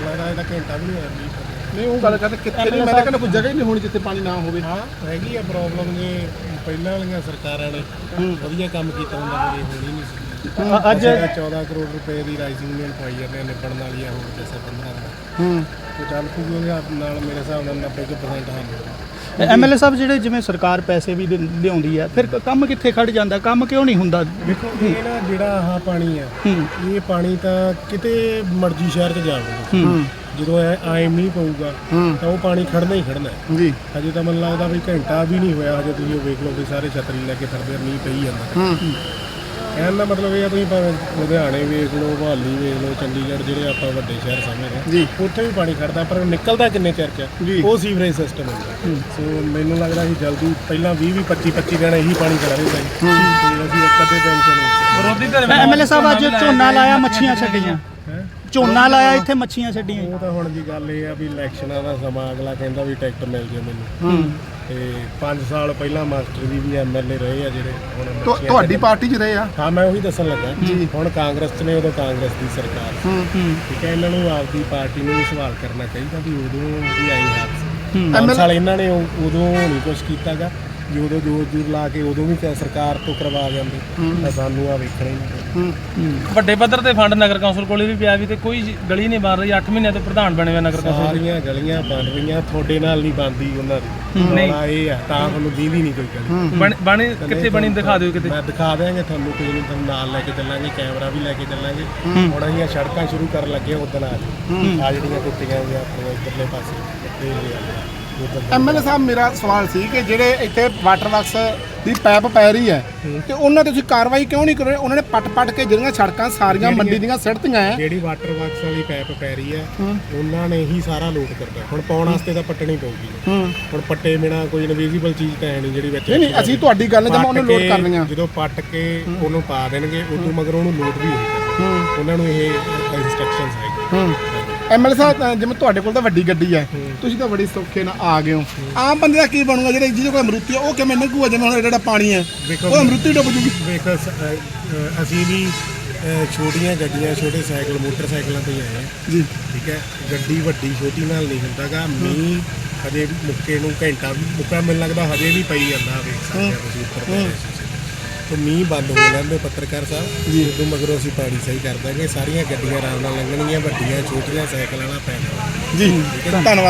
ਲੱਗਦਾ ਇਹਦਾ ਘੰਟਾ ਵੀ ਨਹੀਂ ਹੋਇਆ ਮੀਂਹ ਪੈਂਦੇ। ਨਹੀਂ ਉਹ ਗੱਲ ਕਰਦੇ ਕਿੱਥੇ ਨਹੀਂ ਮੈਂ ਤਾਂ ਕਹਿੰਦਾ ਕੋਈ ਜਗ੍ਹਾ ਹੀ ਨਹੀਂ ਹੋਣੀ ਜਿੱਥੇ ਪਾਣੀ ਨਾ ਹੋਵੇ। ਹਾਂ ਹੈਗੀ ਆ ਪ੍ਰੋਬਲਮ ਜੇ ਪਹਿਲਾਂ ਵਾਲੀਆਂ ਸਰਕਾਰਾਂ ਨੇ ਵਧੀਆ ਕੰਮ ਕੀਤਾ ਹੁੰਦਾ ਹੋਣੀ ਨਹੀਂ ਸੀ। ਅੱਜ 14 ਕਰੋੜ ਰੁਪਏ ਦੀ ਰਾਈਜ਼ਿੰਗ ਮਿਲ ਪਾਈ ਜਾਂਦੇ ਆ ਨਿਬੜਨ ਵਾਲੀ ਆ ਹੋਰ ਕਿਸੇ 15 ਦਾ ਹੂੰ। ਤੇ ਚੱਲ ਪੂਗੇ ਨਾਲ ਮੇਰੇ ਹਿਸਾਬ ਨਾਲ 90% ਹੱਲ ਹੋ ਐਮਐਲਏ ਸਾਹਿਬ ਜਿਹੜੇ ਜਿਵੇਂ ਸਰਕਾਰ ਪੈਸੇ ਵੀ ਦਿੰ- ਲਿਆਉਂਦੀ ਹੈ ਫਿਰ ਕ- ਕੰਮ ਕਿੱਥੇ ਖੜ ਜਾਂਦਾ? ਕੰਮ ਕਿਉਂ ਨਹੀਂ ਹੁੰਦਾ? ਦੇਖੋ ਇਹ ਨਾ ਜਿਹੜਾ ਆਹ ਪਾਣੀ ਆ ਹੂੰ। ਇਹ ਪਾਣੀ ਤਾਂ ਕਿਤੇ ਮਰਜ਼ੀ ਸ਼ਹਿਰ 'ਚ ਜਾਵੇ। ਹੂੰ। ਜਦੋਂ ਇਹ ਆਏ ਮੀਂਹ ਪਊਗਾ ਹੂੰ। ਤਾਂ ਉਹ ਪਾਣੀ ਖੜਨਾ ਹੀ ਖੜਨਾ ਹੈ ਜੀ। ਹਜੇ ਤਾਂ ਮੈਨੂੰ ਲੱਗਦਾ ਵੀ ਘੰਟਾ ਵੀ ਨਹੀਂ ਹੋਇਆ ਹਜੇ ਤੁਸੀਂ ਉਹ ਵੇਖ ਲਓ ਵੀ ਸਾਰੇ ਛਤਰੀ ਲੈ ਕੇ ਫਿਰਦੇ ਆ, ਮੀਂਹ ਪਈ ਜਾਂਦਾ। ਹੂੰ। ਕਹਿਣ ਦਾ ਮਤਲਬ ਇਹ ਆ ਤੁਸੀਂ ਭਾਵੇਂ ਲੁਧਿਆਣੇ ਵੇਖ ਲਓ ਮੁਹਾਲੀ ਵੇਖ ਲਓ ਚੰਡੀਗੜ੍ਹ ਜਿਹੜੇ ਆਪਾਂ ਵੱਡੇ ਸ਼ਹਿਰ ਸਮਝਦੇ ਆ ਜੀ। ਉੱਥੇ ਵੀ ਪਾਣੀ ਖੜਦਾ ਪਰ ਉਹ ਨਿਕਲਦਾ ਕਿੰਨੇ ਚਿਰ ਚ। ਉਹ ਸੀਵਰੇਜ ਸਿਸਟਮ ਹੁੰਦਾ। ਸੋ ਮੈਨੂੰ ਲੱਗਦਾ ਸੀ ਜਲਦੀ ਪਹਿਲਾਂ 20 20 25 25 ਦਿਨ ਇਹੀ ਪਾਣੀ ਖੜਾ ਰਹਿੰਦਾ ਸੀ। ਅਸੀਂ ਇੱਕ ਅੱਧੇ ਦਿਨ ਚ ਵਿਰੋਧੀ ਧਿਰ ਐਮਐਲਏ ਸਾਹਿਬ ਅੱਜ ਝੋਨਾ ਲਾਇਆ ਮੱਛੀਆਂ ਛੱਡੀਆਂ। ਹੈ ਝੋਨਾ ਲਾਇਆ ਇੱਥੇ ਮੱਛੀਆਂ ਛੱਡੀਆਂ ਉਹ ਤਾਂ ਹੁਣ ਦੀ ਗੱਲ ਇਹ ਆ ਵੀ ਇਲੈਕਸ਼ਨਾਂ ਦਾ ਸਮਾਂ ਅਗਲਾ ਕਹਿੰਦਾ ਵੀ ਟਿਕਟ ਮਿਲ ਜੇ ਮੈਨੂੰ। ਹੂੰ। ਤੇ 5 ਸਾਲ ਪਹਿਲਾਂ ਮਾਸਟਰ ਜੀ ਵੀ ਐਮਐਲਏ ਰਹੇ ਆ ਜਿਹੜੇ ਹੁਣ ਮੱਛੀਆਂ ਤੁਹਾਡੀ ਪਾਰਟੀ 'ਚ ਰਹੇ ਆ? ਹਾਂ ਮੈਂ ਉਹੀ ਦੱਸਣ ਲੱਗਾ। ਹੁਣ ਕਾਂਗਰਸ ਚ ਨੇ ਉਦੋਂ ਕਾਂਗਰਸ ਦੀ ਸਰਕਾਰ। ਸੀ। ਹੂੰ। ਹੂੰ। ਠੀਕ ਹੈ ਇਹਨਾਂ ਨੂੰ ਆਪਦੀ ਪਾਰਟੀ ਨੂੰ ਵੀ ਸਵਾਲ ਕਰਨਾ ਚਾਹੀਦਾ ਵੀ ਉਦੋਂ ਵੀ ਆਈ ਹਾਲ ਸੀ ਹੂੰ। ਪੰਜ ਸਾਲ ਇਹਨਾਂ ਨੇ ਉਹ- ਉਦੋਂ ਨਹੀਂ ਕੁਝ ਕੀਤਾਗਾ। ਜੇ ਉਦੋਂ ਜੋਰ ਜੂਰ ਲਾ ਕੇ ਉਦੋਂ ਵੀ ਕ- ਸਰਕਾਰ ਤੋਂ ਕਰਵਾ ਜਾਂਦੇ। ਤਾਂ ਸਾਨੂੰ ਆ ਵੇਖਣਾ ਹੀ। ਨਹੀਂ ਹੂੰ। ਵੱਡੇ ਪੱਧਰ ਤੇ ਫੰਡ ਨਗਰ ਕੌਂਸਲ ਕੋਲੇ ਵੀ ਪਿਆ ਵੀ ਤੇ ਕੋਈ ਗਲੀ ਨਹੀਂ ਬਣ ਰਹੀ 8 ਮਹੀਨਿਆਂ ਤੋਂ ਪ੍ਰਧਾਨ ਬਣੇ ਹੋਏ ਨਗਰ ਕੌਂਸਲ ਸਾਰੀਆਂ ਗਲੀਆਂ ਬਣ ਰਹੀਆਂ ਤੁਹਾਡੇ ਨਾਲ ਨਹੀਂ ਬਣਦੀ ਉਹਨਾਂ ਦੀ। ਰੌਲਾ ਇਹ ਆ ਤਾਂ ਤੁਹਾਨੂੰ ਦੀਦੀ ਨਹੀਂ ਕੋਈ ਗਲੀ। ਬਣ ਬਣੇ ਕਿੱਥੇ ਬਣੀ ਦਿਖਾ ਦਿਓ ਕਿਤੇ। ਮੈਂ ਦਿਖਾ ਦਿਆਂਗੇ ਤੁਹਾਨੂੰ ਕੋਈ ਨਹੀਂ ਤੁਹਾਨੂੰ ਨਾਲ ਲੈ ਕੇ ਚੱਲਾਂਗੇ ਕੈਮਰਾ ਵੀ ਲੈ ਕੇ ਚੱਲਾਂਗੇ। ਹੁਣ ਅਸੀਂ ਆਹ ਸੜਕਾਂ ਸ਼ੁਰੂ ਕਰਨ ਲੱਗੇ ਉਦੋਂ ਆ ਆ ਜਿਹੜੀਆਂ ਟੁੱਟੀਆਂ ਹੋਈਆਂ ਆਪਣੇ ਇੱਧਰਲੇ ਪਾਸੇ। ਇਹ ਲੈ ਉਧਰ ਐਮਐਲਏ ਸਾਹਿਬ ਮੇਰਾ ਸਵਾਲ ਸੀ ਕਿ ਜਿਹੜੇ ਇੱਥੇ ਵਾਟਰ ਵਰਕਸ ਦੀ ਪਾਈਪ ਪੈ ਰਹੀ ਹੈ ਤੇ ਉਹਨਾਂ ਤੇ ਤੁਸੀਂ ਕਾਰਵਾਈ ਕਿਉਂ ਨਹੀਂ ਕਰ ਰਹੇ? ਉਹਨਾਂ ਨੇ ਪੱਟ-ਪੱਟ ਕੇ ਜਿਹੜੀਆਂ ਸੜਕਾਂ ਸਾਰੀਆਂ ਮੰਡੀ ਦੀਆਂ ਸਿੱਟਤੀਆਂ ਹੈ। ਜਿਹੜੀ ਵਾਟਰ ਵਰਕਸ ਵਾਲੀ ਪਾਈਪ ਪੈ ਰਹੀ ਹੈ ਉਹਨਾਂ ਨੇ ਹੀ ਸਾਰਾ ਲੋਡ ਕਰਨਾ ਹੁਣ ਪਾਉਣ ਵਾਸਤੇ ਤਾਂ ਪੱਟਣੀ ਪਊਗੀ। ਹੁਣ ਪੱਟੇ ਬਿਨਾ ਕੋਈ ਇਨਵਿਜ਼ੀਬਲ ਚੀਜ਼ ਤਾਂ ਹੈ ਨਹੀਂ ਜਿਹੜੀ ਵਿੱਚ ਨਹੀਂ ਨਹੀਂ ਅਸੀਂ ਤੁਹਾਡੀ ਗੱਲ ਜਮਾ ਉਹਨੂੰ ਪੱਟ ਲੋਡ ਕੇ ਕਰ ਲਈਆਂ ਜਦੋਂ ਪੱਟ ਕੇ ਉਹਨੂੰ ਪਾ ਦੇਣਗੇ ਉਦੋਂ ਮਗਰ ਉਹਨੂੰ ਲੋਡ ਵੀ ਹੋਊਗਾ। ਉਹਨਾਂ ਨੂੰ ਇਹ ਇਨਸਟਰਕਸ਼ਨਸ ਹੈ। ਹੂੰ ਐਮਐਲਏ ਸਾਹਿਬ ਜਿਵੇਂ ਤੁਹਾਡੇ ਕੋਲ ਤਾਂ ਵੱਡੀ ਗੱਡੀ ਹੈ ਤੁਸੀਂ ਤਾਂ ਬੜੀ ਸੌਖੇ ਨਾਲ ਆ ਗਏ ਹੋ। ਆਮ ਬੰਦੇ ਦਾ ਕੀ ਬਣੂਗਾ ਜਿਹੜੇ ਜਿਹਦੇ ਕੋਲ ਅਮਰੂਤੀ ਹੈ ਉਹ ਕਿਵੇਂ ਨਿਕੂਗਾ ਜਿਵੇਂ ਹੁਣ ਜਿਹੜਾ ਪਾਣੀ ਹੈ ਉਹ ਅਮਰੂਤੀ ਡੁੱਬ ਜੂਗੀ। ਵੇਖ ਅਸੀਂ ਵੀ ਛੋਟੀਆਂ ਗੱਡੀਆਂ ਛੋਟੇ ਸਾਈਕਲ ਮੋਟਰਸਾਈਕਲਾਂ ਤੇ ਆਏ ਹਾਂ। ਜੀ। ਠੀਕ ਹੈ? ਗੱਡੀ ਵੱਡੀ ਛੋਟੀ ਨਾਲ ਨਹੀਂ ਹੁੰਦਾਗਾ। ਮੀਂਹ ਹਜੇ ਮੁੱਕੇ ਨੂੰ ਘੰਟਾ ਮੁੱਕਾ ਮੈਨੂੰ ਲੱਗਦਾ ਹਜੇ ਵੀ ਪਈ ਜਾਂਦਾ ਵੇਖ ਸਕਦੇ ਹੋ। ਤੁਸੀਂ ਉੱਪਰ ਤੇ ਮੀਂਹ ਬੰਦ ਹੋ ਲੈਂਦੇ ਪੱਤਰਕਾਰ ਸਾਹਿਬ। ਜੀ। ਉਦੋਂ ਮਗਰੋਂ ਅਸੀਂ ਪਾਣੀ ਸਹੀ ਕਰ ਦਾਂਗੇ। ਸਾਰੀਆਂ ਗੱਡੀਆਂ ਆਰਾਮ ਨਾਲ ਲੰਘਣਗੀਆਂ ਵੱਡੀਆਂ ਛੋਟੀਆਂ ਸਾਈਕਲ ਵਾਲਾ ਪੈਣਾ। ਜੀ? ਧੰਨਵਾਦ।